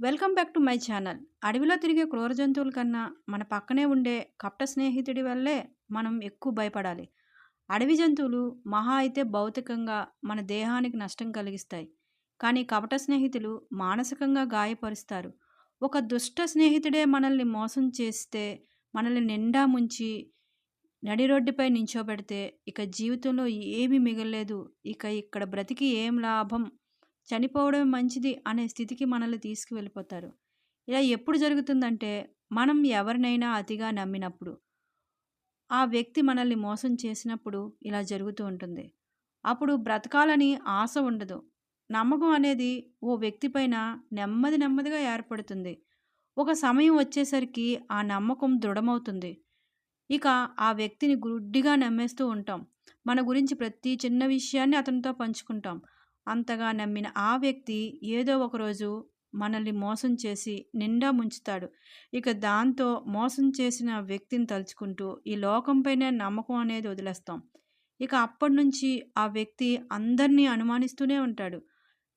Welcome back to my channel. అడవిలో తిరిగే క్రూర జంతువుల కన్నా మన పక్కనే ఉండే కపట స్నేహితుడి వల్లే మనం ఎక్కువ భయపడాలి. అడవి జంతువులు మహా అయితే భౌతికంగా మన దేహానికి నష్టం కలిగిస్తాయి. కానీ కపట స్నేహితులు మానసికంగా గాయపరుస్తారు. ఒక దుష్ట స్నేహితుడే మనల్ని మోసం చేస్తే మనల్ని నిండా ముంచి నడి రోడ్డుపై నించోబెడితే ఇక జీవితంలో ఏమీ మిగలలేదు. ఇక ఇక్కడ బ్రతికి ఏం లాభం? చనిపోవడం మంచిది అనే స్థితికి మనల్ని తీసుకువెళ్ళిపోతారు. ఇలా ఎప్పుడు జరుగుతుందంటే మనం ఎవరినైనా అతిగా నమ్మినప్పుడు ఆ వ్యక్తి మనల్ని మోసం చేసినప్పుడు ఇలా జరుగుతూ ఉంటుంది. అప్పుడు బ్రతకాలని ఆశ ఉండదు. నమ్మకం అనేది ఓ వ్యక్తి పైన నెమ్మది నెమ్మదిగా ఏర్పడుతుంది. ఒక సమయం వచ్చేసరికి ఆ నమ్మకం దృఢమవుతుంది. ఇక ఆ వ్యక్తిని గుడ్డిగా నమ్మేస్తూ ఉంటాం. మన గురించి ప్రతి చిన్న విషయాన్ని అతనితో పంచుకుంటాం. అంతగా నమ్మిన ఆ వ్యక్తి ఏదో ఒకరోజు మనల్ని మోసం చేసి నిండా ముంచుతాడు. ఇక దాంతో మోసం చేసిన వ్యక్తిని తలుచుకుంటూ ఈ లోకంపైనే నమ్మకం అనేది వదిలేస్తాం. ఇక అప్పటి నుంచి ఆ వ్యక్తి అందరినీ అనుమానిస్తూనే ఉంటాడు.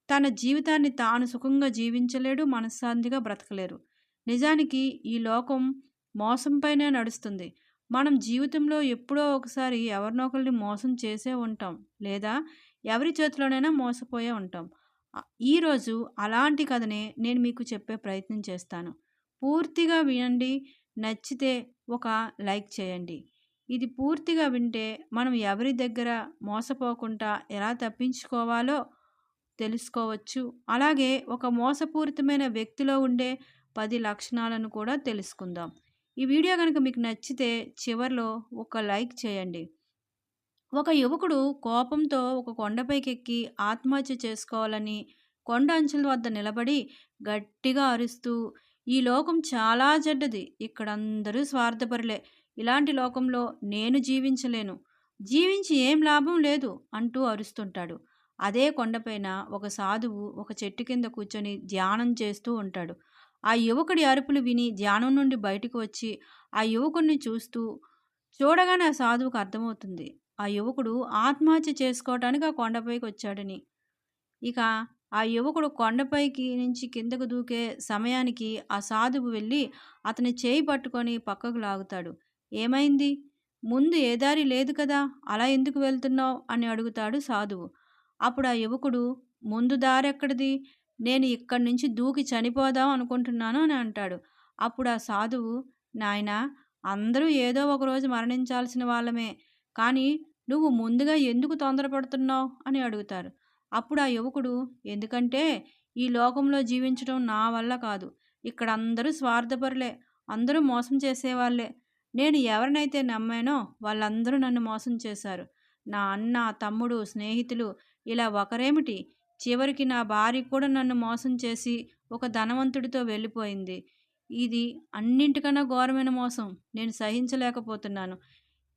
తన జీవితాన్ని తాను సుఖంగా జీవించలేడు మనశ్శాంతిగా బ్రతకలేరు. నిజానికి ఈ లోకం మోసంపైనే నడుస్తుంది. మనం జీవితంలో ఎప్పుడో ఒకసారి ఎవరినొకరిని మోసం చేసే ఉంటాం లేదా ఎవరి చేతిలోనైనా మోసపోయే ఉంటాం. ఈరోజు అలాంటి కథనే నేను మీకు చెప్పే ప్రయత్నం చేస్తాను. పూర్తిగా వినండి నచ్చితే ఒక లైక్ చేయండి. ఇది పూర్తిగా వింటే మనం ఎవరి దగ్గర మోసపోకుండా ఎలా తప్పించుకోవాలో తెలుసుకోవచ్చు. అలాగే ఒక మోసపూరితమైన వ్యక్తిలో ఉండే పది లక్షణాలను కూడా తెలుసుకుందాం. ఈ వీడియో కనుక మీకు నచ్చితే చివరిలో ఒక లైక్ చేయండి. ఒక యువకుడు కోపంతో ఒక కొండపైకెక్కి ఆత్మహత్య చేసుకోవాలని కొండ అంచుల వద్ద నిలబడి గట్టిగా అరుస్తూ ఈ లోకం చాలా చెడ్డది. ఇక్కడ అందరూ స్వార్థపరులే. ఇలాంటి లోకంలో నేను జీవించలేను. జీవించి ఏం లాభం లేదు అంటూ అరుస్తుంటాడు. అదే కొండపైన ఒక సాధువు ఒక చెట్టు కింద కూర్చొని ధ్యానం చేస్తూ ఉంటాడు. ఆ యువకుడి అరుపులు విని ధ్యానం నుండి బయటకు వచ్చి ఆ యువకుడిని చూస్తూ చూడగానే ఆ సాధువుకు అర్థమవుతుంది. ఆ యువకుడు ఆత్మహత్య చేసుకోవటానికి ఆ కొండపైకి వచ్చాడని. ఇక ఆ యువకుడు కొండపైకి నుంచి కిందకు దూకే సమయానికి ఆ సాధువు వెళ్ళి అతని చేయి పట్టుకొని పక్కకు లాగుతాడు. ఏమైంది? ముందు ఏ దారి లేదు కదా అలా ఎందుకు వెళ్తున్నావు? అని అడుగుతాడు సాధువు. అప్పుడు ఆ యువకుడు ముందు దారి ఎక్కడిది? నేను ఇక్కడి నుంచి దూకి చనిపోదాం అనుకుంటున్నాను అని అంటాడు. అప్పుడు ఆ సాధువు నాయన అందరూ ఏదో ఒకరోజు మరణించాల్సిన వాళ్ళమే. కానీ నువ్వు ముందుగా ఎందుకు తొందరపడుతున్నావు? అని అడుగుతారు. అప్పుడు ఆ యువకుడు ఎందుకంటే ఈ లోకంలో జీవించడం నా వల్ల కాదు. ఇక్కడ అందరూ స్వార్థపరులే. అందరూ మోసం చేసేవాళ్ళే. నేను ఎవరినైతే నమ్మానో వాళ్ళందరూ నన్ను మోసం చేశారు. నా అన్న తమ్ముడు స్నేహితులు ఇలా ఒకరేమిటి? చివరికి నా భార్య కూడా నన్ను మోసం చేసి ఒక ధనవంతుడితో వెళ్ళిపోయింది. ఇది అన్నింటికన్నా ఘోరమైన మోసం. నేను సహించలేకపోతున్నాను.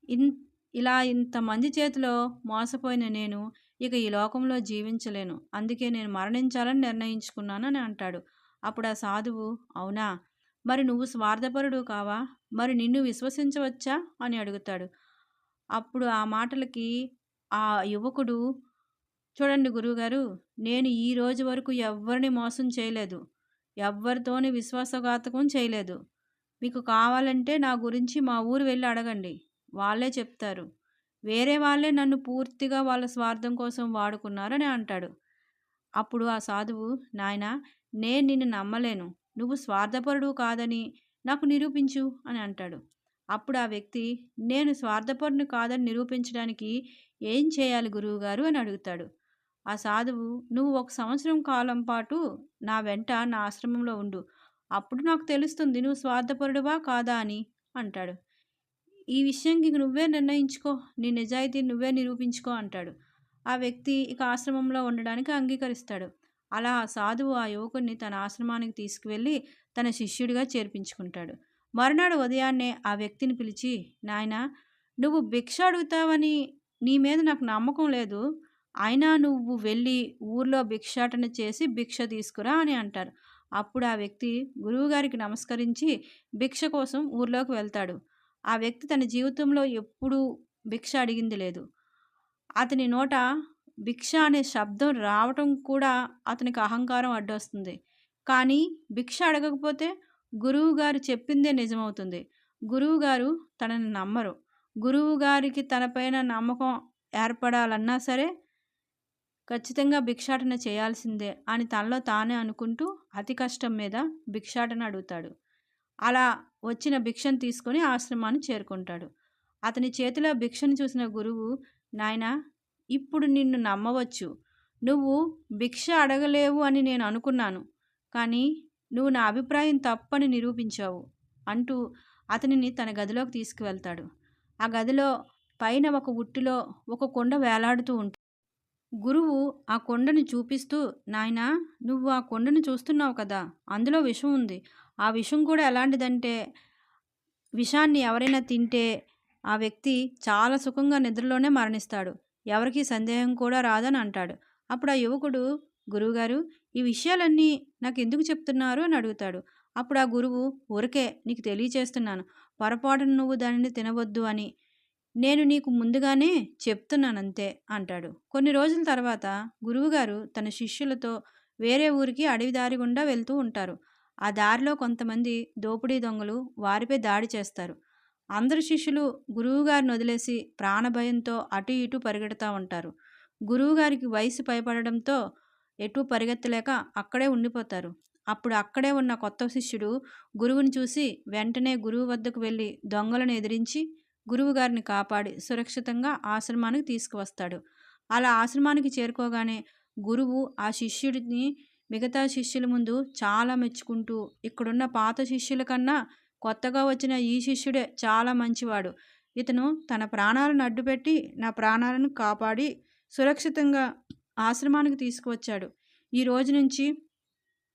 ఇన్ ఇలా ఇంతమంది చేతిలో మోసపోయిన నేను ఇక ఈ లోకంలో జీవించలేను. అందుకే నేను మరణించాలని నిర్ణయించుకున్నానని అంటాడు. అప్పుడు ఆ సాధువు అవునా? మరి నువ్వు స్వార్థపరుడు కావా? మరి నిన్ను విశ్వసించవచ్చా? అని అడుగుతాడు. అప్పుడు ఆ మాటలకి ఆ యువకుడు చూడండి గురువుగారు నేను ఈ రోజు వరకు ఎవరిని మోసం చేయలేదు. ఎవ్వరితోని విశ్వాసఘాతకం చేయలేదు. మీకు కావాలంటే నా గురించి మా ఊరు వెళ్ళి అడగండి. వాళ్ళే చెప్తారు. వేరే వాళ్ళే నన్ను పూర్తిగా వాళ్ళ స్వార్థం కోసం వాడుకున్నారని అంటాడు. అప్పుడు ఆ సాధువు నాయన నేను నిన్ను నమ్మలేను. నువ్వు స్వార్థపరుడు కాదని నాకు నిరూపించు అని అంటాడు. అప్పుడు ఆ వ్యక్తి నేను స్వార్థపరుని కాదని నిరూపించడానికి ఏం చేయాలి గురువుగారు అని అడుగుతాడు. ఆ సాధువు నువ్వు ఒక సంవత్సరం కాలం పాటు నా వెంట నా ఆశ్రమంలో ఉండు. అప్పుడు నాకు తెలుస్తుంది నువ్వు స్వార్థపరుడువా కాదా అని అంటాడు. ఈ విషయం ఇక నువ్వే నిర్ణయించుకో నీ నిజాయితీ నువ్వే నిరూపించుకో అంటాడు. ఆ వ్యక్తి ఇక ఆశ్రమంలో ఉండడానికి అంగీకరిస్తాడు. అలా ఆ సాధువు ఆ యువకుడిని తన ఆశ్రమానికి తీసుకువెళ్ళి తన శిష్యుడిగా చేర్పించుకుంటాడు. మరునాడు ఉదయాన్నే ఆ వ్యక్తిని పిలిచి నాయన నువ్వు భిక్ష అడుగుతావని నీ మీద నాకు నమ్మకం లేదు. అయినా నువ్వు వెళ్ళి ఊర్లో భిక్షాటన చేసి భిక్ష తీసుకురా అని అంటారు. అప్పుడు ఆ వ్యక్తి గురువుగారికి నమస్కరించి భిక్ష కోసం ఊర్లోకి వెళ్తాడు. ఆ వ్యక్తి తన జీవితంలో ఎప్పుడూ భిక్ష అడిగింది లేదు అతని నోట భిక్ష అనే శబ్దం రావటం కూడా అతనికి అహంకారం అడ్డొస్తుంది కానీ భిక్ష అడగకపోతే గురువుగారు చెప్పిందే నిజమవుతుంది. గురువుగారు తనని నమ్మరు. గురువుగారికి తనపైన నమ్మకం ఏర్పడాలన్నా సరే ఖచ్చితంగా భిక్షాటన చేయాల్సిందే అని తనలో తానే అనుకుంటూ అతి కష్టం మీద భిక్షాటన అడుగుతాడు. అలా వచ్చిన భిక్షను తీసుకొని ఆశ్రమాన్ని చేరుకుంటాడు. అతని చేతిలో భిక్షను చూసిన గురువు నాయనా ఇప్పుడు నిన్ను నమ్మవచ్చు. నువ్వు భిక్ష అడగలేవు అని నేను అనుకున్నాను. కానీ నువ్వు నా అభిప్రాయం తప్పని నిరూపించావు అంటూ అతనిని తన గదిలోకి తీసుకువెళ్తాడు. ఆ గదిలో పైన ఒక ఉట్టిలో ఒక కొండ వేలాడుతూ ఉంటుంది. గురువు ఆ కొండను చూపిస్తూ నాయనా నువ్వు ఆ కొండను చూస్తున్నావు కదా అందులో విషం ఉంది. ఆ విషం కూడా ఎలాంటిదంటే విషాన్ని ఎవరైనా తింటే ఆ వ్యక్తి చాలా సుఖంగా నిద్రలోనే మరణిస్తాడు. ఎవరికీ సందేహం కూడా రాదని అంటాడు. అప్పుడు ఆ యువకుడు గురువుగారు ఈ విషయాలన్నీ నాకు ఎందుకు చెప్తున్నారు అని అడుగుతాడు. అప్పుడు ఆ గురువు ఊరికే నీకు తెలియచేస్తున్నాను. పొరపాటున నువ్వు దానిని తినవద్దు అని. నేను నీకు ముందుగానే చెప్తున్నానంతే అంటాడు. కొన్ని రోజుల తర్వాత గురువుగారు తన శిష్యులతో వేరే ఊరికి అడవి దారి గుండా వెళ్తూ ఉంటారు. ఆ దారిలో కొంతమంది దోపిడీ దొంగలు వారిపై దాడి చేస్తారు. అందరు శిష్యులు గురువుగారిని వదిలేసి ప్రాణభయంతో అటు ఇటు పరిగెడతా ఉంటారు. గురువుగారికి వయసు భయపడడంతో ఎటు పరిగెత్తలేక అక్కడే ఉండిపోతారు. అప్పుడు అక్కడే ఉన్న కొత్త శిష్యుడు గురువుని చూసి వెంటనే గురువు వద్దకు వెళ్ళి దొంగలను ఎదిరించి గురువుగారిని కాపాడి సురక్షితంగా ఆశ్రమానికి తీసుకువస్తాడు. అలా ఆశ్రమానికి చేరుకోగానే గురువు ఆ శిష్యుడిని మిగతా శిష్యుల ముందు చాలా మెచ్చుకుంటూ ఇక్కడున్న పాత శిష్యుల కన్నా కొత్తగా వచ్చిన ఈ శిష్యుడే చాలా మంచివాడు. ఇతను తన ప్రాణాలను అడ్డుపెట్టి నా ప్రాణాలను కాపాడి సురక్షితంగా ఆశ్రమానికి తీసుకువచ్చాడు. ఈ రోజు నుంచి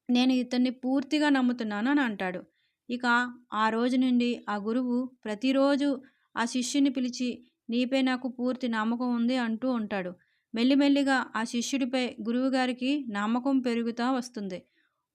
నేను ఇతన్ని పూర్తిగా నమ్ముతున్నాను అని అంటాడు. ఇక ఆ రోజు నుండి ఆ గురువు ప్రతిరోజు ఆ శిష్యుని పిలిచి నీపై నాకు పూర్తి నమ్మకం ఉంది అంటూ ఉంటాడు. మెల్లిమెల్లిగా ఆ శిష్యుడిపై గురువుగారికి నమ్మకం పెరుగుతా వస్తుంది.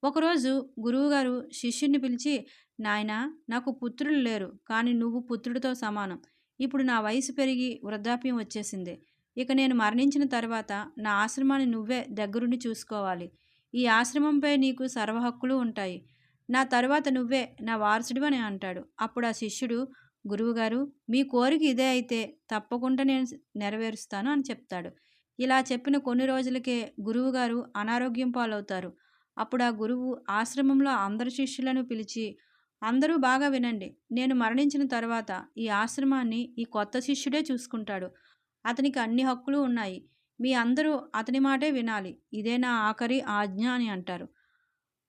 ఒకరోజు గురువుగారు శిష్యుడిని పిలిచి నాయనా నాకు పుత్రులు లేరు. కానీ నువ్వు పుత్రుడితో సమానం. ఇప్పుడు నా వయసు పెరిగి వృద్ధాప్యం వచ్చేసింది. ఇక నేను మరణించిన తర్వాత నా ఆశ్రమాన్ని నువ్వే దగ్గరుండి చూసుకోవాలి. ఈ ఆశ్రమంపై నీకు సర్వహక్కులు ఉంటాయి. నా తర్వాత నువ్వే నా వారసుడివని అంటాడు. అప్పుడు ఆ శిష్యుడు గురువుగారు మీ కోరిక ఇదే అయితే తప్పకుండా నేను నెరవేరుస్తాను అని చెప్తాడు. ఇలా చెప్పిన కొన్ని రోజులకే గురువుగారు అనారోగ్యం పాలవుతారు. అప్పుడు ఆ గురువు ఆశ్రమంలో అందరు శిష్యులను పిలిచి అందరూ బాగా వినండి. నేను మరణించిన తర్వాత ఈ ఆశ్రమాన్ని ఈ కొత్త శిష్యుడే చూసుకుంటాడు. అతనికి అన్ని హక్కులు ఉన్నాయి. మీ అందరూ అతని మాటే వినాలి. ఇదే నా ఆఖరి ఆజ్ఞ అని అంటారు.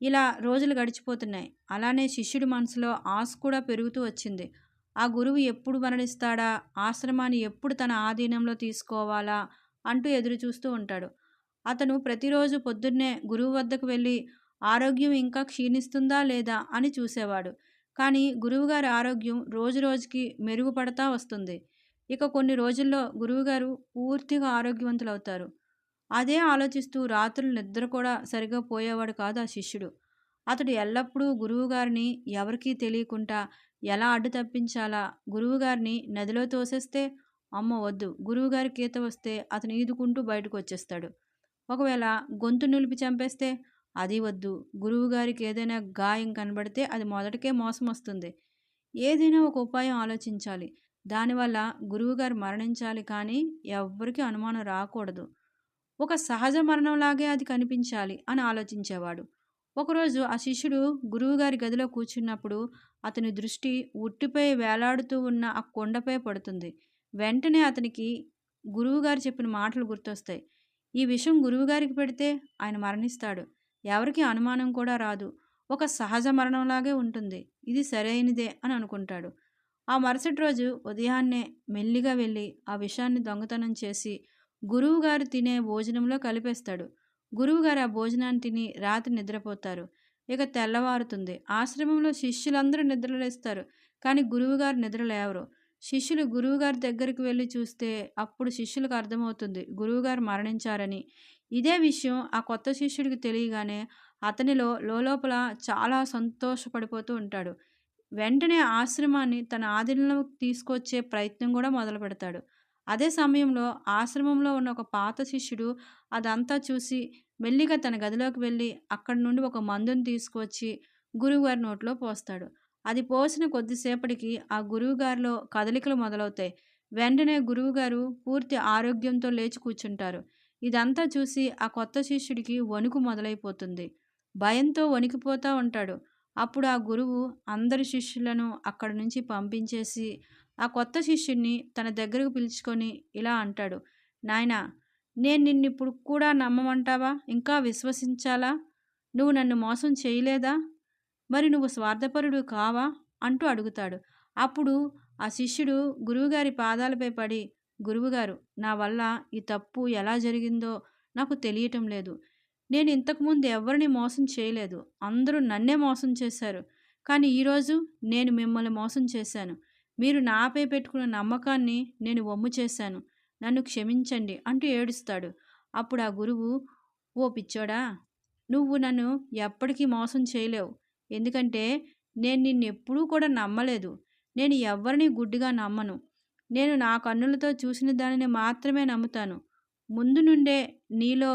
ఇలా రోజులు గడిచిపోతున్నాయి. అలానే శిష్యుడి మనసులో ఆశ కూడా పెరుగుతూ వచ్చింది. ఆ గురువు ఎప్పుడు మరణిస్తాడా? ఆశ్రమాన్ని ఎప్పుడు తన ఆధీనంలో తీసుకోవాలా? అంటూ ఎదురుచూస్తూ ఉంటాడు. అతను ప్రతిరోజు పొద్దున్నే గురువు వద్దకు వెళ్ళి ఆరోగ్యం ఇంకా క్షీణిస్తుందా లేదా అని చూసేవాడు. కానీ గురువుగారి ఆరోగ్యం రోజురోజుకీ మెరుగుపడతా వస్తుంది. ఇక కొన్ని రోజుల్లో గురువుగారు పూర్తిగా ఆరోగ్యవంతులవుతారు. అదే ఆలోచిస్తూ రాత్రులు నిద్ర కూడా సరిగా పోయేవాడు కాదు ఆ శిష్యుడు. అతడు ఎల్లప్పుడూ గురువుగారిని ఎవరికీ తెలియకుండా ఎలా అడ్డు తప్పించాలా? గురువుగారిని నదిలో తోసేస్తే అమ్మో వద్దు. గురువుగారికి ఈత వస్తే అతను ఈదుకుంటూ బయటకు వచ్చేస్తాడు. ఒకవేళ గొంతు నిలిపి చంపేస్తే అది వద్దు. గురువుగారికి ఏదైనా గాయం కనబడితే అది మొదటికే మోసం వస్తుంది. ఏదైనా ఒక ఉపాయం ఆలోచించాలి. దానివల్ల గురువుగారు మరణించాలి కానీ ఎవ్వరికీ అనుమానం రాకూడదు. ఒక సహజ మరణంలాగే అది కనిపించాలి అని ఆలోచించేవాడు. ఒకరోజు ఆ శిష్యుడు గురువుగారి గదిలో కూర్చున్నప్పుడు అతని దృష్టి ఉట్టిపై వేలాడుతూ ఉన్న ఆ కొండపై పడుతుంది. వెంటనే అతనికి గురువుగారు చెప్పిన మాటలు గుర్తొస్తాయి. ఈ విషయం గురువుగారికి పెడితే ఆయన మరణిస్తాడు. ఎవరికి అనుమానం కూడా రాదు. ఒక సహజ మరణంలాగే ఉంటుంది. ఇది సరైనదే అని అనుకుంటాడు. ఆ మరుసటి రోజు ఉదయాన్నే మెల్లిగా వెళ్ళి ఆ విషయాన్ని దొంగతనం చేసి గురువుగారు తినే భోజనంలో కలిపేస్తాడు. గురువుగారు ఆ భోజనాన్ని తిని రాత్రి నిద్రపోతారు. ఇక తెల్లవారుతుంది. ఆశ్రమంలో శిష్యులందరూ నిద్రలేస్తారు. కానీ గురువుగారు నిద్రలేవరు. శిష్యులు గురువుగారి దగ్గరికి వెళ్ళి చూస్తే అప్పుడు శిష్యులకు అర్థమవుతుంది గురువుగారు మరణించారని. ఇదే విషయం ఆ కొత్త శిష్యుడికి తెలియగానే అతనిలో లోలోపల చాలా సంతోషపడిపోతూ ఉంటాడు. వెంటనే ఆశ్రమాన్ని తన ఆధీనంలోకి తీసుకొచ్చే ప్రయత్నం కూడా మొదలు పెడతాడు అదే సమయంలో ఆశ్రమంలో ఉన్న ఒక పాత శిష్యుడు అదంతా చూసి మెల్లిగా తన గదిలోకి వెళ్ళి అక్కడి నుండి ఒక మందును తీసుకువచ్చి గురువుగారి నోట్లో పోస్తాడు అది పోసిన కొద్దిసేపటికి ఆ గురువుగారిలో కదలికలు మొదలవుతాయి. వెంటనే గురువుగారు పూర్తి ఆరోగ్యంతో లేచి కూర్చుంటారు. ఇదంతా చూసి ఆ కొత్త శిష్యుడికి వణుకు మొదలైపోతుంది. భయంతో వణికిపోతూ ఉంటాడు. అప్పుడు ఆ గురువు అందరి శిష్యులను అక్కడి నుంచి పంపించేసి ఆ కొత్త శిష్యుడిని తన దగ్గరకు పిలుచుకొని ఇలా అంటాడు. నాయనా నేను నిన్ను ఇప్పుడు కూడా నమ్మమంటావా? ఇంకా విశ్వసించాలా? నువ్వు నన్ను మోసం చేయలేదా? మరి నువ్వు స్వార్థపరుడు కావా? అంటూ అడుగుతాడు. అప్పుడు ఆ శిష్యుడు గురువుగారి పాదాలపై పడి గురువుగారు నా వల్ల ఈ తప్పు ఎలా జరిగిందో నాకు తెలియటం లేదు. నేను ఇంతకుముందు ఎవరిని మోసం చేయలేదు. అందరూ నన్నే మోసం చేశారు. కానీ ఈరోజు నేను మిమ్మల్ని మోసం చేశాను. మీరు నాపై పెట్టుకున్న నమ్మకాన్ని నేను వమ్ము చేశాను. నన్ను క్షమించండి అంటూ ఏడుస్తాడు. అప్పుడు ఆ గురువు ఓ పిచ్చోడా! నువ్వు నన్ను ఎప్పటికీ మోసం చేయలేవు. ఎందుకంటే నేను నిన్ను ఎప్పుడూ కూడా నమ్మలేదు. నేను ఎవరిని గుడ్డిగా నమ్మను. నేను నా కన్నులతో చూసిన దానిని మాత్రమే నమ్ముతాను. ముందు నుండే నీలో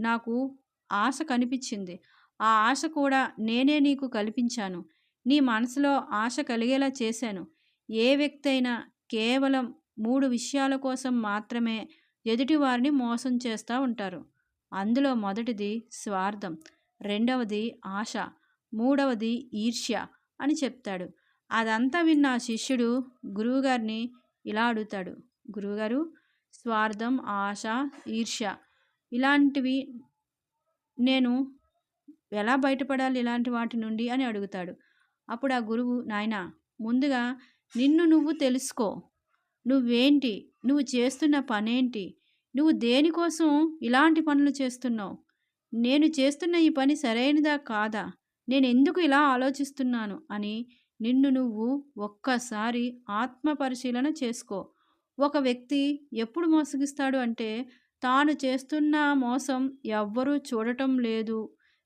నాకు ఆశ కనిపించింది. ఆ ఆశ కూడా నేనే నీకు కల్పించాను. నీ మనసులో ఆశ కలిగేలా చేశాను. ఏ వ్యక్తి అయినా కేవలం మూడు విషయాల కోసం మాత్రమే ఎదుటివారిని మోసం చేస్తూ ఉంటారు. అందులో మొదటిది స్వార్థం. రెండవది ఆశ. మూడవది ఈర్ష్య అని చెప్తాడు. అదంతా విన్న శిష్యుడు గురువుగారిని ఇలా అడుగుతాడు. గురువుగారు స్వార్థం ఆశ ఈర్ష్య ఇలాంటివి నేను ఎలా బయటపడాలి ఇలాంటి వాటి నుండి అని అడుగుతాడు. అప్పుడు ఆ గురువు నాయన ముందుగా నిన్ను నువ్వు తెలుసుకో. నువ్వేంటి? నువ్వు చేస్తున్న పనేంటి? నువ్వు దేనికోసం ఇలాంటి పనులు చేస్తున్నావు? నేను చేస్తున్న ఈ పని సరైనదా కాదా? నేను ఎందుకు ఇలా ఆలోచిస్తున్నాను అని నిన్ను నువ్వు ఒక్కసారి ఆత్మ పరిశీలన చేసుకో. ఒక వ్యక్తి ఎప్పుడు మోసగిస్తాడు అంటే తాను చేస్తున్న మోసం ఎవ్వరూ చూడటం లేదు.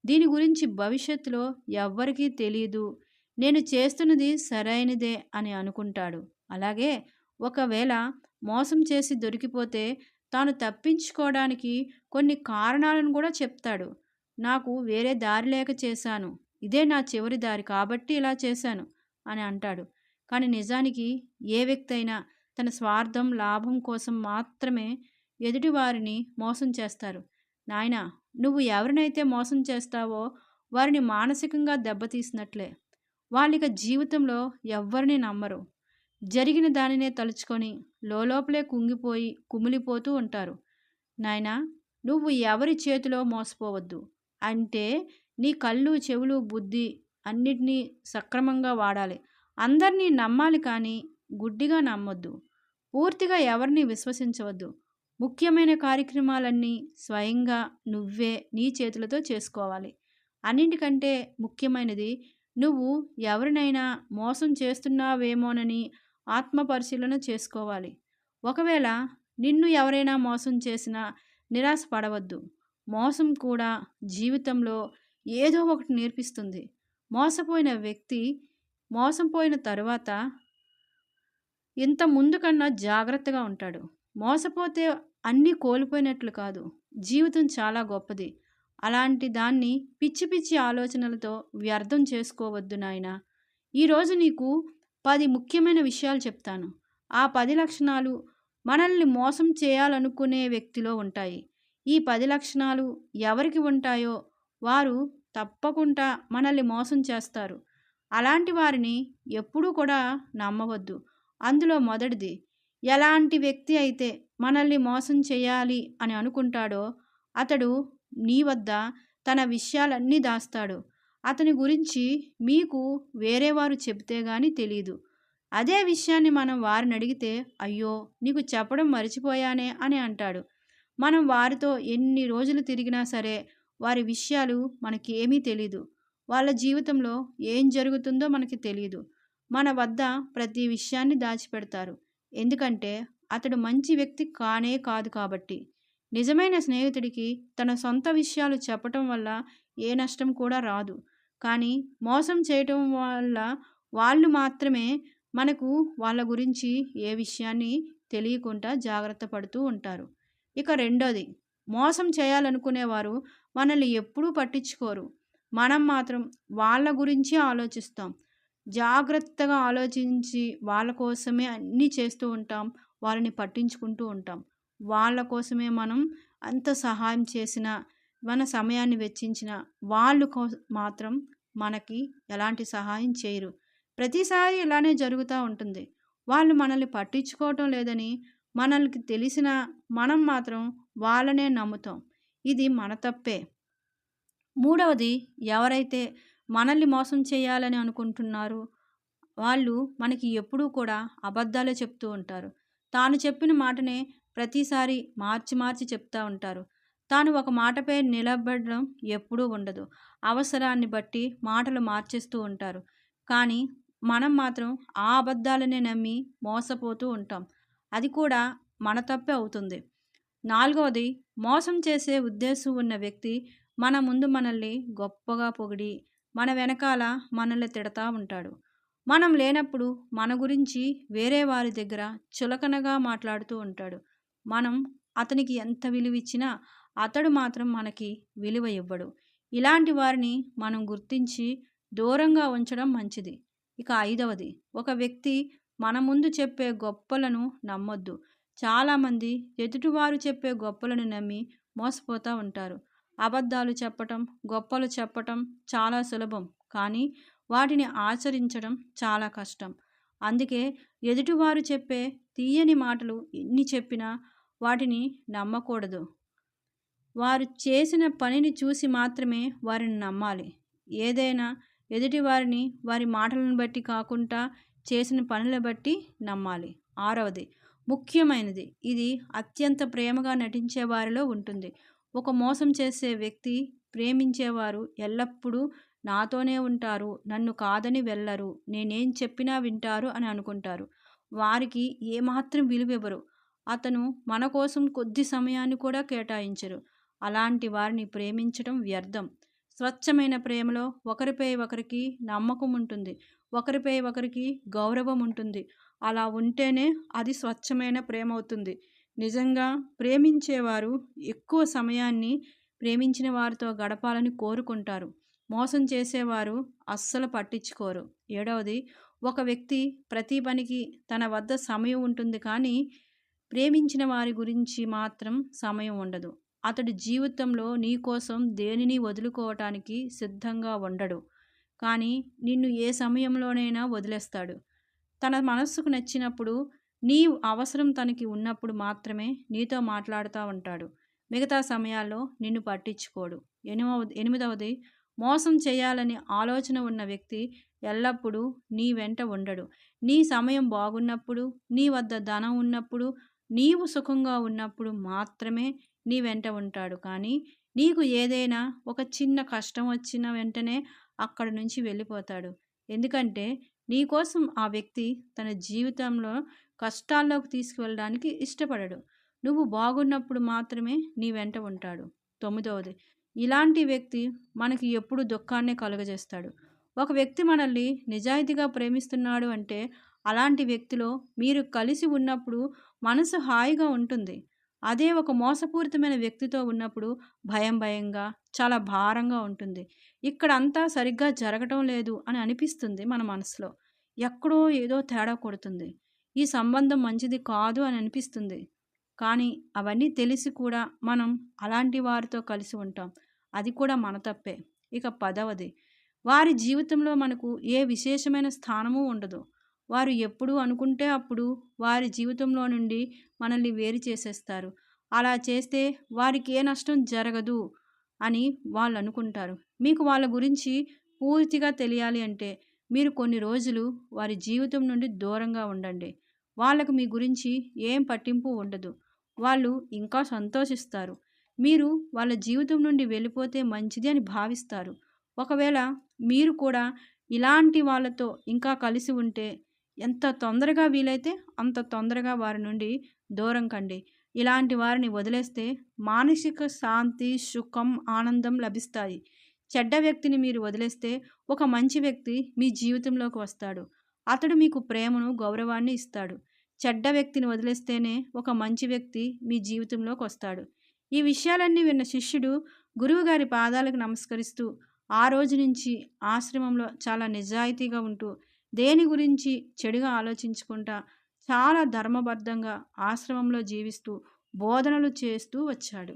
దీని గురించి భవిష్యత్తులో ఎవ్వరికీ తెలియదు నేను చేస్తున్నది సరైనదే అని అనుకుంటాడు. అలాగే ఒకవేళ మోసం చేసి దొరికిపోతే తాను తప్పించుకోవడానికి కొన్ని కారణాలను కూడా చెప్తాడు. నాకు వేరే దారి లేక చేశాను. ఇదే నా చివరి దారి కాబట్టి ఇలా చేశాను అని అంటాడు. కానీ నిజానికి ఏ వ్యక్తి అయినా తన స్వార్థం లాభం కోసం మాత్రమే ఎదుటివారిని మోసం చేస్తారు. నాయన నువ్వు ఎవరినైతే మోసం చేస్తావో వారిని మానసికంగా దెబ్బతీసినట్లే. వాళ్ళిక జీవితంలో ఎవ్వరిని నమ్మరు. జరిగిన దానినే తలుచుకొని లోపలే కుంగిపోయి కుమిలిపోతూ ఉంటారు. నాయనా నువ్వు ఎవరి చేతిలో మోసపోవద్దు. అంటే నీ కళ్ళు చెవులు బుద్ధి అన్నిటినీ సక్రమంగా వాడాలి. అందరినీ నమ్మాలి కానీ గుడ్డిగా నమ్మొద్దు. పూర్తిగా ఎవరిని విశ్వసించవద్దు. ముఖ్యమైన కార్యక్రమాలన్నీ స్వయంగా నువ్వే నీ చేతులతో చేసుకోవాలి. అన్నింటికంటే ముఖ్యమైనది నువ్వు ఎవరినైనా మోసం చేస్తున్నావేమోనని ఆత్మ పరిశీలన చేసుకోవాలి. ఒకవేళ నిన్ను ఎవరైనా మోసం చేసినా నిరాశ పడవద్దు మోసం కూడా జీవితంలో ఏదో ఒకటి నేర్పిస్తుంది. మోసపోయిన వ్యక్తి మోసం పోయిన తర్వాత ఇంత ముందు కన్నా జాగ్రత్తగా ఉంటాడు. మోసపోతే అన్నీ కోల్పోయినట్లు కాదు. జీవితం చాలా గొప్పది. అలాంటి దాన్ని పిచ్చి పిచ్చి ఆలోచనలతో వ్యర్థం చేసుకోవద్దు నాయన. ఈరోజు నీకు పది ముఖ్యమైన విషయాలు చెప్తాను. ఆ పది లక్షణాలు మనల్ని మోసం చేయాలనుకునే వ్యక్తిలో ఉంటాయి. ఈ పది లక్షణాలు ఎవరికి ఉంటాయో వారు తప్పకుండా మనల్ని మోసం చేస్తారు. అలాంటి వారిని ఎప్పుడూ కూడా నమ్మవద్దు. అందులో మొదటిది ఎలాంటి వ్యక్తి అయితే మనల్ని మోసం చేయాలి అని అనుకుంటాడో అతడు నీ వద్ద తన విషయాలన్నీ దాస్తాడు. అతని గురించి మీకు వేరే వారు చెబితే కానీ తెలియదు అదే విషయాన్ని మనం వారిని అడిగితే అయ్యో నీకు చెప్పడం మర్చిపోయానే అని అంటాడు. మనం వారితో ఎన్ని రోజులు తిరిగినా సరే వారి విషయాలు మనకి ఏమీ తెలీదు. వాళ్ళ జీవితంలో ఏం జరుగుతుందో మనకి తెలియదు మన వద్ద ప్రతి విషయాన్ని దాచిపెడతారు. ఎందుకంటే అతడు మంచి వ్యక్తి కానే కాదు కాబట్టి. నిజమైన స్నేహితుడికి తన సొంత విషయాలు చెప్పటం వల్ల ఏ నష్టం కూడా రాదు. కానీ మోసం చేయటం వల్ల వాళ్ళు మాత్రమే మనకు వాళ్ళ గురించి ఏ విషయాన్ని తెలియకుండా జాగ్రత్త పడుతూ ఉంటారు. ఇక రెండోది మోసం చేయాలనుకునేవారు మనల్ని ఎప్పుడూ పట్టించుకోరు. మనం మాత్రం వాళ్ళ గురించి ఆలోచిస్తాం. జాగ్రత్తగా ఆలోచించి వాళ్ళ కోసమే అన్నీ చేస్తూ ఉంటాం వాళ్ళని పట్టించుకుంటూ ఉంటాం. వాళ్ళ కోసమే మనం అంత సహాయం చేసిన మన సమయాన్ని వెచ్చించిన వాళ్ళు కో మాత్రం మనకి ఎలాంటి సహాయం చేయరు. ప్రతిసారి ఇలానే జరుగుతూ ఉంటుంది. వాళ్ళు మనల్ని పట్టించుకోవటం లేదని మనల్కి తెలిసిన మనం మాత్రం వాళ్ళనే నమ్ముతాం. ఇది మన తప్పే. మూడవది ఎవరైతే మనల్ని మోసం చేయాలని అనుకుంటున్నారు వాళ్ళు మనకి ఎప్పుడూ కూడా అబద్ధాలే చెప్తూ ఉంటారు. తాను చెప్పిన మాటనే ప్రతిసారి మార్చి మార్చి చెప్తూ ఉంటారు. తాను ఒక మాటపై నిలబడడం ఎప్పుడూ ఉండదు. అవసరాన్ని బట్టి మాటలు మార్చేస్తూ ఉంటారు. కానీ మనం మాత్రం ఆ అబద్ధాలనే నమ్మి మోసపోతూ ఉంటాం. అది కూడా మన తప్పే అవుతుంది. నాలుగవది మోసం చేసే ఉద్దేశం ఉన్న వ్యక్తి మన ముందు మనల్ని గొప్పగా పొగిడి మన వెనకాల మనల్ని తిడతా ఉంటాడు. మనం లేనప్పుడు మన గురించి వేరే వారి దగ్గర చులకనగా మాట్లాడుతూ ఉంటాడు. మనం అతనికి ఎంత విలువ ఇచ్చినా అతడు మాత్రం మనకి విలువ ఇవ్వడు. ఇలాంటి వారిని మనం గుర్తించి దూరంగా ఉంచడం మంచిది. ఇక ఐదవది ఒక వ్యక్తి మన ముందు చెప్పే గొప్పలను నమ్మొద్దు. చాలామంది ఎదుటివారు చెప్పే గొప్పలను నమ్మి మోసపోతూ ఉంటారు. అబద్ధాలు చెప్పటం గొప్పలు చెప్పటం చాలా సులభం. కానీ వాటిని ఆచరించడం చాలా కష్టం. అందుకే ఎదుటివారు చెప్పే తీయని మాటలు ఎన్ని చెప్పినా వాటిని నమ్మకూడదు. వారు చేసిన పనిని చూసి మాత్రమే వారిని నమ్మాలి. ఏదైనా ఎదుటివారిని వారి మాటలను బట్టి కాకుండా చేసిన పనుల బట్టి నమ్మాలి. ఆరవది ముఖ్యమైనది. ఇది అత్యంత ప్రేమగా నటించే వారిలో ఉంటుంది. ఒక మోసం చేసే వ్యక్తి ప్రేమించేవారు ఎల్లప్పుడూ నాతోనే ఉంటారు నన్ను కాదని వెళ్ళరు నేనేం చెప్పినా వింటారు అని అనుకుంటారు. వారికి ఏమాత్రం విలువివ్వరు. అతను మన కోసం కొద్ది సమయాన్ని కూడా కేటాయించరు. అలాంటి వారిని ప్రేమించడం వ్యర్థం. స్వచ్ఛమైన ప్రేమలో ఒకరిపై ఒకరికి నమ్మకం ఉంటుంది. ఒకరిపై ఒకరికి గౌరవం ఉంటుంది. అలా ఉంటేనే అది స్వచ్ఛమైన ప్రేమ అవుతుంది నిజంగా ప్రేమించేవారు ఎక్కువ సమయాన్ని ప్రేమించిన వారితో గడపాలని కోరుకుంటారు. మోసం చేసేవారు అస్సలు పట్టించుకోరు. ఏడవది ఒక వ్యక్తి ప్రతి పనికి తన వద్ద సమయం ఉంటుంది కానీ ప్రేమించిన వారి గురించి మాత్రం సమయం ఉండదు. అతడి జీవితంలో నీ కోసం దేనిని వదులుకోవటానికి సిద్ధంగా ఉండడు. కానీ నిన్ను ఏ సమయంలోనైనా వదిలేస్తాడు. తన మనస్సుకు నచ్చినప్పుడు నీ అవసరం తనకి ఉన్నప్పుడు మాత్రమే నీతో మాట్లాడుతూ ఉంటాడు. మిగతా సమయాల్లో నిన్ను పట్టించుకోడు. ఎనిమవ ఎనిమిదవది మోసం చేయాలని ఆలోచన ఉన్న వ్యక్తి ఎల్లప్పుడూ నీ వెంట ఉండడు. నీ సమయం బాగున్నప్పుడు నీ వద్ద ధనం ఉన్నప్పుడు నీవు సుఖంగా ఉన్నప్పుడు మాత్రమే నీ వెంట ఉంటాడు. కానీ నీకు ఏదైనా ఒక చిన్న కష్టం వచ్చిన వెంటనే అక్కడి నుంచి వెళ్ళిపోతాడు. ఎందుకంటే నీకోసం ఆ వ్యక్తి తన జీవితంలో కష్టాల్లోకి తీసుకువెళ్ళడానికి ఇష్టపడడు. నువ్వు బాగున్నప్పుడు మాత్రమే నీ వెంట ఉంటాడు. తొమ్మిదవది ఇలాంటి వ్యక్తి మనకి ఎప్పుడు దుఃఖాన్ని కలుగజేస్తాడు. ఒక వ్యక్తి మనల్ని నిజాయితీగా ప్రేమిస్తున్నాడు అంటే అలాంటి వ్యక్తిలో మీరు కలిసి ఉన్నప్పుడు మనసు హాయిగా ఉంటుంది. అదే ఒక మోసపూరితమైన వ్యక్తితో ఉన్నప్పుడు భయం భయంగా చాలా భారంగా ఉంటుంది. ఇక్కడ అంతా సరిగ్గా జరగటం లేదు అని అనిపిస్తుంది మన మనసులో. ఎక్కడో ఏదో తేడా కొడుతుంది. ఈ సంబంధం మంచిది కాదు అని అనిపిస్తుంది. కానీ అవన్నీ తెలిసి కూడా మనం అలాంటి వారితో కలిసి ఉంటాం. అది కూడా మన తప్పే. ఇక పదవది. వారి జీవితంలో మనకు ఏ విశేషమైన స్థానము ఉండదు. వారు ఎప్పుడు అనుకుంటే అప్పుడు వారి జీవితంలో నుండి మనల్ని వేరు చేసేస్తారు. అలా చేస్తే వారికి ఏ నష్టం జరగదు అని వాళ్ళు అనుకుంటారు. మీకు వాళ్ళ గురించి పూర్తిగా తెలియాలి అంటే మీరు కొన్ని రోజులు వారి జీవితం నుండి దూరంగా ఉండండి. వాళ్ళకు మీ గురించి ఏం పట్టింపు ఉండదు. వాళ్ళు ఇంకా సంతోషిస్తారు. మీరు వాళ్ళ జీవితం నుండి వెళ్ళిపోతే మంచిది అని భావిస్తారు. ఒకవేళ మీరు కూడా ఇలాంటి వాళ్ళతో ఇంకా కలిసి ఉంటే ఎంత తొందరగా వీలైతే అంత తొందరగా వారి నుండి దూరం కండి. ఇలాంటి వారిని వదిలేస్తే మానసిక శాంతి సుఖం ఆనందం లభిస్తాయి. చెడ్డ వ్యక్తిని మీరు వదిలేస్తే ఒక మంచి వ్యక్తి మీ జీవితంలోకి వస్తాడు. అతడు మీకు ప్రేమను గౌరవాన్ని ఇస్తాడు. చెడ్డ వ్యక్తిని వదిలేస్తేనే ఒక మంచి వ్యక్తి మీ జీవితంలోకి వస్తాడు. ఈ విషయాలన్నీ విన్న శిష్యుడు గురువుగారి పాదాలకు నమస్కరిస్తూ ఆ రోజు నుంచి ఆశ్రమంలో చాలా నిజాయితీగా ఉంటూ దేని గురించి చెడుగా ఆలోచించుకుంటా చాలా ధర్మబద్ధంగా ఆశ్రమంలో జీవిస్తూ బోధనలు చేస్తూ వచ్చాడు.